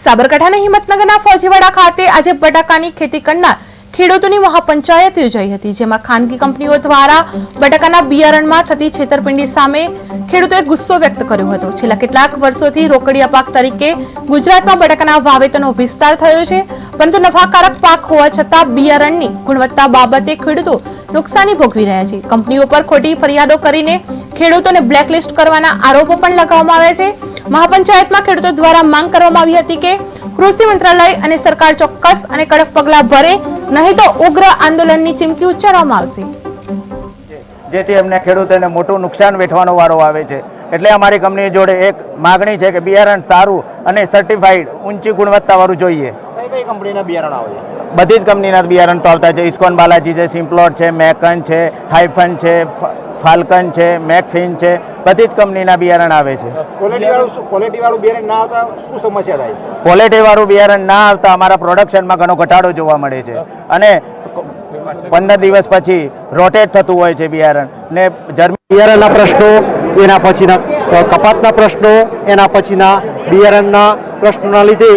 સાબરકાંઠાના હિંમતનગરના ફોજીવાડા ખાતે આજે બટાકાની ખેતી કરનાર ખેડૂતોની મહાપંચાયત યોજાઈ હતી, જેમાં ખાનગી કંપનીઓ દ્વારા બટાકાના બિયારણમાં થતી છેતરપિંડી સામે ખેડૂતોએ ગુસ્સો વ્યક્ત કર્યો હતો. છેલ્લા કેટલાક વર્ષોથી રોકડિયા પાક તરીકે ગુજરાતમાં બટાકાના વાવેતરનો વિસ્તાર થયો છે, પરંતુ નફાકારક પાક હોવા છતાં બિયારણની ગુણવત્તા બાબતે ખેડૂતો નુકસાની ભોગવી રહ્યા છે. કંપનીઓ પર ખોટી ફરિયાદો કરીને ખેડૂતોને બ્લેકલિસ્ટ કરવાના આરોપો પણ લગાવવામાં આવ્યા છે. મહાપંચાયતમાં ખેડૂતો દ્વારા માંગ કરવામાં આવી હતી કે કૃષિ મંત્રાલય અને સરકાર ચોક્કસ અને કડક પગલાં ભરે નહીં તો ઉગ્ર આંદોલનની ચીમકી ઉચ્ચારવામાં આવશે. જેથી એમને ખેડૂતોને મોટું નુકસાન વેઠવાનો વારો આવે છે. એટલે અમારી કંપની જોડે એક માગણી છે કે બિયારણ સારું અને સર્ટિફાઈડ ઊંચી ગુણવત્તાવાળું જોઈએ. કઈ કઈ કંપનીના બિયારણ આવે છે? બધી જ કંપનીના બિયારણ તો આવતા છે. ઇસ્કોન બાલાજી છે સિમ્પ્લોટ છે મેકન છે હાઇફન છે ફાલ્કન છે મેકફિન છે બધી જ કંપનીના બિયારણ આવે છે. ક્વોલિટી વાળું શું? ક્વોલિટી વાળું બિયારણ ના આવતા શું સમસ્યા થાય? ક્વોલિટીવાળું બિયારણ ના આવતા અમારા પ્રોડક્શનમાં ઘણો ઘટાડો જોવા મળે છે. અને પંદર દિવસ પછી રોટેટ થતું હોય છે બિયારણ. ને જર્મી બિયારણના પ્રશ્નો એના પછીના કપાતના પ્રશ્નો એના પછીના બિયારણના પ્રશ્નોના લીધે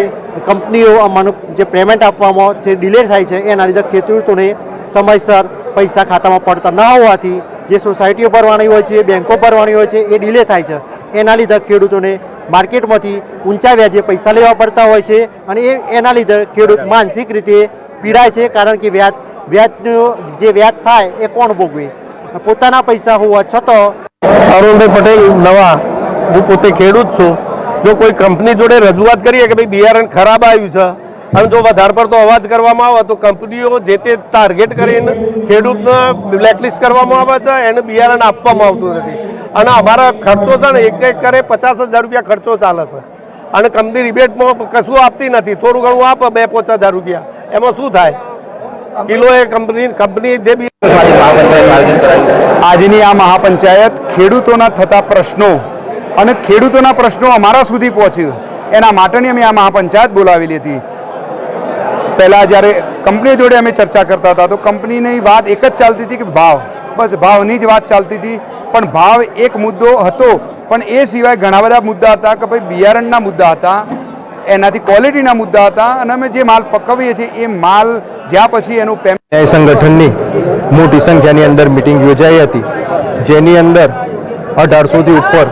કંપનીઓ આમાંનું જે પેમેન્ટ આપવામાં જે ડિલે થાય છે એના લીધે ખેડૂતોને સમયસર પૈસા ખાતામાં પડતા ન હોવાથી જે સોસાયટીઓ ભરવાની હોય છે, બેંકો ભરવાની હોય છે, એ ડિલે થાય છે. એના લીધે ખેડૂતોને માર્કેટમાંથી ઊંચા વ્યાજે પૈસા લેવા પડતા હોય છે અને એ, એના લીધે ખેડૂત માનસિક રીતે પીડાય છે કારણ કે વ્યાજ, વ્યાજનું જે વ્યાજ થાય એ કોણ ભોગવે? પોતાના પૈસા હોવા છતાં અરુણભાઈ પટેલ નવા, હું પોતે ખેડૂત છું. જો કોઈ કંપની જોડે રજૂઆત કરીએ કે ભાઈ બિયારણ ખરાબ આવ્યું છે અને જો વધારે પડતો અવાજ કરવામાં આવે તો કંપનીઓ જે તે ટાર્ગેટ કરીને ખેડૂતને બ્લેકલિસ્ટ કરવામાં આવે છે, એને બિયારણ આપવામાં આવતું નથી. અને અમારા ખર્ચો છે ને એક એક કરે પચાસ હજાર રૂપિયા ખર્ચો ચાલે છે. અને કંપની રિબેટમાં કશું આપતી નથી. થોડું ઘણું આપે, બે પાંચ હજાર રૂપિયા. એમાં શું થાય? કિલો એ કંપની કંપની જે બી આજની આ મહાપંચાયત ખેડૂતોના થતા પ્રશ્નો અને ખેડૂતોના પ્રશ્નો અમારા સુધી પહોંચ્યું. એના માટેની અમે આ મહાપંચાયત બોલાવેલી હતી પહેલાં જ્યારે કંપની જોડે અમે ચર્ચા કરતા હતા, તો કંપનીની વાત એક જ ચાલતી હતી કે ભાવ. બસ ભાવની જ વાત ચાલતી હતી, પણ ભાવ એક મુદ્દો હતો, પણ એ સિવાય ઘણા બધા મુદ્દા હતા કે ભાઈ બિયારણના મુદ્દા હતા, એનાથી ક્વોલિટીના મુદ્દા હતા, અને અમે જે માલ પકવીએ છીએ, એ માલ જ્યાં પછી એનું પેમેન્ટ ન્યાય સંગઠનની મોટી સંખ્યાની અંદર મિટિંગ યોજાઈ હતી, જેની અંદર અઢારસોથી ઉપર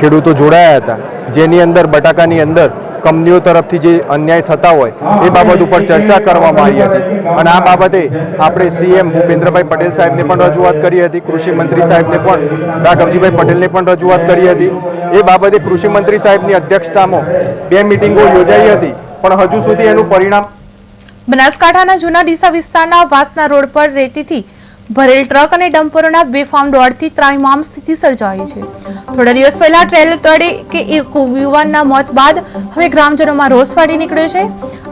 ખેડૂતો જોડાયા હતા, જેની અંદર બટાકાની અંદર કંપનીઓ તરફથી જે અન્યાય થતા હોય, એ બાબત ઉપર ચર્ચા કરવામાં આવી હતી. અને આ બાબતે આપણે સીએમ ભૂપેન્દ્રભાઈ પટેલ સાહેબને પણ રજૂઆત કરી હતી, કૃષિ સાહેબને પણ, રાઘવજીભાઈ પટેલને પણ રજૂઆત કરી હતી. એ બાબતે કૃષિ મંત્રી સાહેબની અધ્યક્ષતામાં બે મિટિંગો યોજાઈ હતી, પણ હજુ સુધી એનું પરિણામ બનાસકાંઠાના જૂના ડીસા વિસ્તારના વાસના રોડ પર રેતીથી ભરેલ ટ્રક અને ડમ્પરોના બેફામ દોડથી ત્રાહિમામ સ્થિતિ સર્જાઈ છે. થોડા દિવસ પહેલા ટ્રેલર તળે કે એક યુવાનના મોત બાદ હવે ગ્રામજનોમાં રોષ ફાટી નીકળ્યો છે.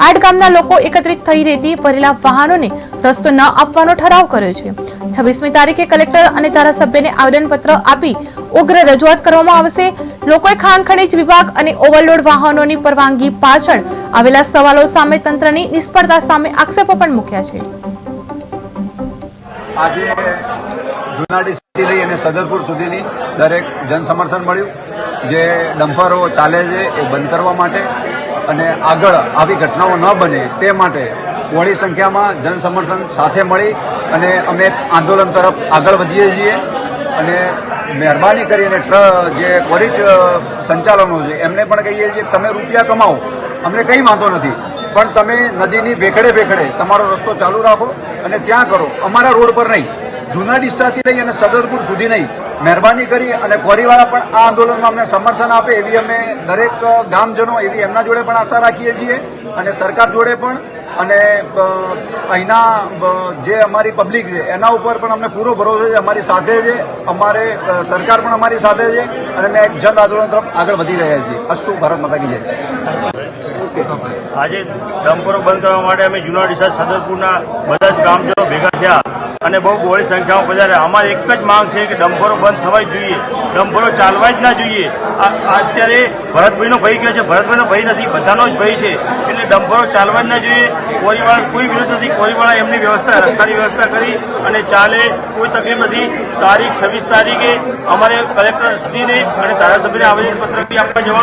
આઠ ગામના લોકો એકત્રિત થઈ રેતી ભરેલા વાહનોને રસ્તો ન આપવાનો ઠરાવ કર્યો છે. છવ્વીસમી તારીખે કલેક્ટર અને ધારાસભ્યને આવેદનપત્ર આપી ઉગ્ર રજૂઆત કરવામાં આવશે. લોકોએ ખાણ ખનીજ વિભાગ અને ઓવરલોડ વાહનોની પરવાનગી પાછળ આવેલા સવાલો સામે તંત્રની નિષ્ફળતા સામે આક્ષેપો પણ મૂક્યા છે. આજે જુનાડી સુધી લઈ અને સદરપુર સુધીની દરેક જનસમર્થન મળ્યું. જે ડમ્પરો ચાલે છે એ બંધ કરવા માટે અને આગળ આવી ઘટનાઓ ન બને તે માટે બહોળી સંખ્યામાં જનસમર્થન સાથે મળી અને અમે આંદોલન તરફ આગળ વધીએ છીએ. અને મહેરબાની કરીને જે કોરિજ સંચાલનો છે, એમને પણ કહીએ છીએ તમે રૂપિયા કમાઓ અમને કંઈ વાંધો નથી. પણ તમે નદીની ભેખડે ભેખડે તમારો રસ્તો ચાલુ રાખો. અને ત્યાં કરો. અમારા રોડ પર નહીં. જૂના ડિસ્સાથી લઈ અને સદરપુર સુધી નહીં. મહેરબાની કરી અને ક્વોરીવાળા પણ આ આંદોલનમાં અમને સમર્થન આપે એવી અમે દરેક ગામજનો એવી એમના જોડે પણ આશા રાખીએ છીએ અને સરકાર જોડે પણ અને અહીંના જે અમારી પબ્લિક છે, એના ઉપર પણ અમને પૂરો ભરોસો છે, અમારી સાથે છે, અમારે સરકાર પણ અમારી સાથે છે અને અમે એક જન આંદોલન તરફ આગળ વધી રહ્યા છીએ. અસ્તુ, ભારત માતા કી આજે ડમ્પરો બંધ કરવા માટે અમે જૂના ડીસા સદરપુરના બધા જ ગ્રામજનો ભેગા થયા અને બહુ બહોળી સંખ્યામાં પધાર્યા અમારી એક જ માંગ છે કે ડમ્પરો બંધ થવા જ જોઈએ. ડમ્પરો ચાલવા જ ના જોઈએ. અત્યારે ભરતભાઈનો ભય ગયો છે. ભરતભાઈનો ભય નથી. બધાનો જ ભય છે. એટલે ડમ્પરો ચાલવા જ ના જોઈએ. કોરીવાળા કોઈ વિરોધ નથી. કોરીવાળા એમની વ્યવસ્થા, રસ્તાની વ્યવસ્થા કરી અને ચાલે. કોઈ તકલીફ નથી. તારીખ છવ્વીસ તારીખે અમારે કલેક્ટરશ્રીને અને ધારાસભ્યને આવેદનપત્ર બી આપવા જવાનું